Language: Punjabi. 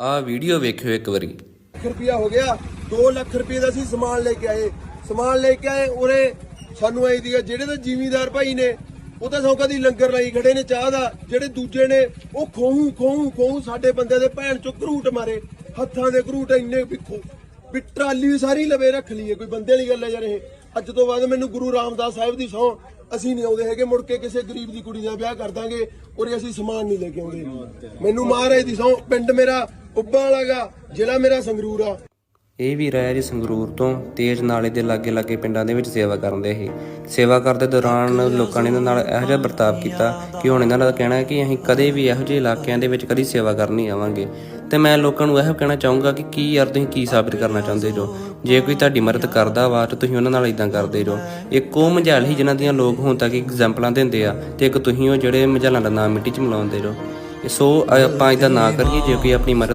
ਆਹ ਵੀਡੀਓ ਵੇਖਿਓ ਇੱਕ ਵਾਰੀ। ਲੱਖ ਰੁਪਇਆ ਹੋ ਗਿਆ 2 ਲੱਖ ਰੁਪਏ ਦਾ ਅਸੀਂ ਸਮਾਨ ਲੈ ਕੇ ਆਏ। ਸਮਾਨ ਲੈ ਕੇ ਆਏ, ਉਰੇ ਸਾਨੂੰ ਆਈ ਦੀ ਜਿਹੜੇ ਤਾਂ ਜ਼ਿਮੀਂਦਾਰ ਭਾਈ ਨੇ, ਉਹ ਤਾਂ ਸੌਕਾ ਦੀ ਲੰਗਰ ਲਾਈ ਖੜੇ ਨੇ ਚਾਹ ਦਾ, ਜਿਹੜੇ ਦੂਜੇ ਨੇ, ਉਹ ਖੋਹੂ ਖੋਹੂ ਖੋਹੂ ਸਾਡੇ ਬੰਦੇ ਦੇ ਭੈਣ ਚੋਂ ਘਰੂਟ ਮਾਰੇ, ਹੱਥਾਂ ਦੇ ਘਰੂਟ ਇੰਨੇ ਵਿਖੋ ਵੀ ਟਰਾਲੀ ਵੀ ਸਾਰੀ ਲਵੇ ਰੱਖ ਲਈਏ, ਕੋਈ ਬੰਦੇ ਵਾਲੀ ਗੱਲ ਹੈ ਯਾਰ ਇਹ। ਅੱਜ ਤੋਂ ਬਾਅਦ ਮੈਨੂੰ ਗੁਰੂ ਰਾਮਦਾਸ ਸਾਹਿਬ ਦੀ ਸਹੁੰ ਅਸੀਂ ਨਹੀਂ ਆਉਂਦੇ ਹੈਗੇ, ਮੁੜ ਕੇ ਕਿਸੇ ਗਰੀਬ ਦੀ ਕੁੜੀ ਦਾ ਵਿਆਹ ਕਰ ਦਾਂਗੇ ਔਰ ਅਸੀਂ ਸਮਾਨ ਨਹੀਂ ਲੈ ਕੇ ਆਉਂਦੇ। ਮੈਨੂੰ ਮਹਾਰਾਜ ਦੀ ਸਹੁੰ ਪਿੰਡ ਮੇਰਾ ਉੱਬਾ ਵਾਲਾਗਾ ਜ਼ਿਲ੍ਹਾ ਮੇਰਾ ਸੰਗਰੂਰ ਆ। ਇਹ ਵੀ ਰਾਇਆ ਜੀ ਸੰਗਰੂਰ ਤੋਂ, ਤੇਜ ਨਾਲੇ ਦੇ ਲਾਗੇ ਲਾਗੇ ਪਿੰਡਾਂ ਦੇ ਵਿੱਚ ਸੇਵਾ ਕਰਦੇ ਸੀ ਸੇਵਾ ਕਰਦੇ ਦੌਰਾਨ ਲੋਕਾਂ ਨੇ ਇਹਨਾਂ ਨਾਲ ਇਹੋ ਜਿਹਾ ਵਰਤਾਵ ਕੀਤਾ ਕਿ ਹੁਣ ਇਹਨਾਂ ਦਾ ਕਹਿਣਾ ਹੈ ਕਿ ਅਸੀਂ ਕਦੇ ਵੀ ਇਹੋ ਜਿਹੇ ਇਲਾਕਿਆਂ ਦੇ ਵਿੱਚ ਕਦੀ ਸੇਵਾ ਕਰਨ ਨਹੀਂ ਆਵਾਂਗੇ। ਤੇ ਮੈਂ ਲੋਕਾਂ ਨੂੰ ਇਹ ਕਹਿਣਾ ਚਾਹੂੰਗਾ ਕਿ ਕੀ ਯਾਰ ਤੁਸੀਂ ਕੀ ਸਾਬਿਤ ਕਰਨਾ ਚਾਹੁੰਦੇ ਜੋ? ਜੇ ਕੋਈ ਤੁਹਾਡੀ ਮਦਦ ਕਰਦਾ ਵਾ ਤਾਂ ਤੁਸੀਂ ਉਹਨਾਂ ਨਾਲ ਇਦਾਂ ਕਰਦੇ ਜੋ। ਇੱਕ ਉਹ ਮਝਾਲ ਹੀ ਜਿਨ੍ਹਾਂ ਦੀਆਂ ਲੋਕ ਹੁਣ ਤੱਕ ਐਗਜ਼ਾਮਪਲਾਂ ਦਿੰਦੇ ਆ ਤੇ ਇੱਕ ਤੁਸੀਂ ਉਹ ਜਿਹੜੇ ਮਝਾਲਾਂ ਦਾ ਨਾਮ ਮਿੱਟੀ 'ਚ ਮਿਲਾਉਂਦੇ ਜੋ। ਸੋ ਆਪਾਂ ਇਦਾਂ ਨਾ ਕਰੀਏ, ਜੇ ਕੋਈ ਆਪਣੀ ਮਦਦ